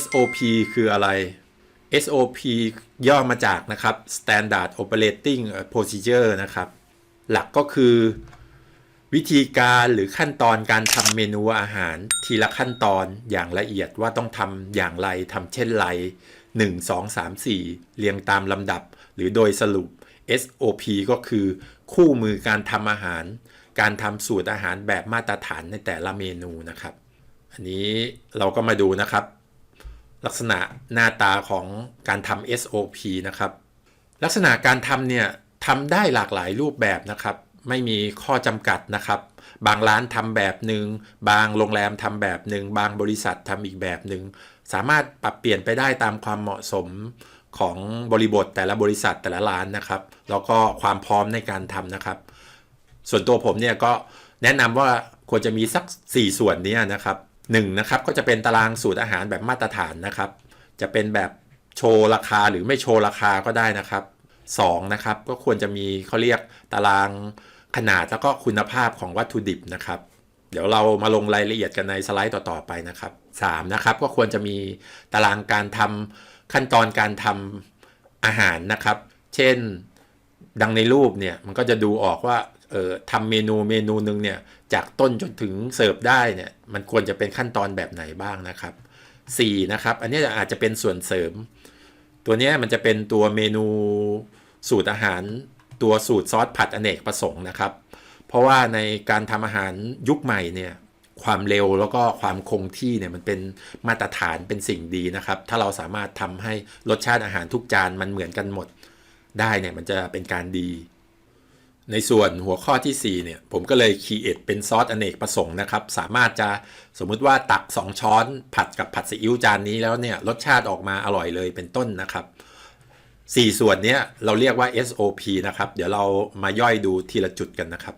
SOP คืออะไร SOP ย่อมาจากนะครับ Standard Operating Procedure นะครับ หลักก็คือวิธีการหรือขั้นตอนการทำเมนูอาหารทีละขั้นตอนอย่างละเอียดว่าต้องทำอย่างไรทำเช่นไร 1 2 3 4 เรียงตามลำดับ หรือโดยสรุป SOP ก็คือ คู่มือการทำอาหาร การทำสูตรอาหารแบบมาตรฐานในแต่ละเมนูนะครับ อันนี้เราก็มาดูนะครับ ลักษณะหน้าตาของการทำ SOP นะครับ ลักษณะการทำเนี่ยทำได้หลากหลายรูปแบบนะครับ ไม่มีข้อจำกัดนะครับ บางร้านทำแบบหนึ่งบางโรงแรมทำแบบหนึ่งบางบริษัททำอีกแบบหนึ่งสามารถปรับเปลี่ยนไปได้ตามความเหมาะสมของบริบทแต่ละบริษัทแต่ละร้านนะครับ แล้วก็ความพร้อมในการทำนะครับ ส่วนตัวผมเนี่ยก็แนะนำว่าควรจะมีสัก 4 ส่วนนี้นะครับ หนึ่งนะครับก็จะเป็นตารางสูตรอาหารแบบมาตรฐานนะครับ จะเป็นแบบโชว์ราคาหรือไม่โชว์ราคาก็ได้นะครับ2นะครับก็ควรจะมีเขาเรียกตารางขนาดแล้วก็คุณภาพของวัตถุดิบนะครับ เดี๋ยวเรามาลงรายละเอียดกันในสไลด์ต่อๆไปนะครับ3นะครับก็ควรจะมีตารางการทำขั้นตอนการทำอาหารนะครับ เช่นดังในรูปเนี่ยมันก็จะดูออกว่า ทำเมนูเมนูหนึ่งเนี่ยจากต้นจนถึงเสิร์ฟได้เนี่ยมันควรจะเป็นขั้นตอนแบบไหนบ้างนะครับ 4 นะครับ อันนี้อาจจะเป็นส่วนเสริม ตัวเนี้ยมันจะเป็นตัวเมนูสูตรอาหาร ตัวสูตรซอสผัดอเนกประสงค์นะครับ เพราะว่าในการทำอาหารยุคใหม่เนี่ยความเร็วแล้วก็ความคงที่เนี่ยมันเป็นมาตรฐานเป็นสิ่งดีนะครับ ถ้าเราสามารถทำให้รสชาติอาหารทุกจานมันเหมือนกันหมดได้เนี่ยมันจะเป็นการดี ในส่วนหัวข้อที่4เนี่ยผมก็เลยคีเอทเป็นซอสอเนกประสงค์นะครับ สามารถจะสมมุติว่าตัก 2 ช้อนผัดกับผัดซีอิ๊วจานนี้แล้วเนี่ยรสชาติออกมาอร่อยเลยเป็นต้นนะครับ 4 ส่วนเนี้ยเราเรียกว่า SOP นะครับ เดี๋ยวเรามาย่อยดูทีละจุดกันนะครับ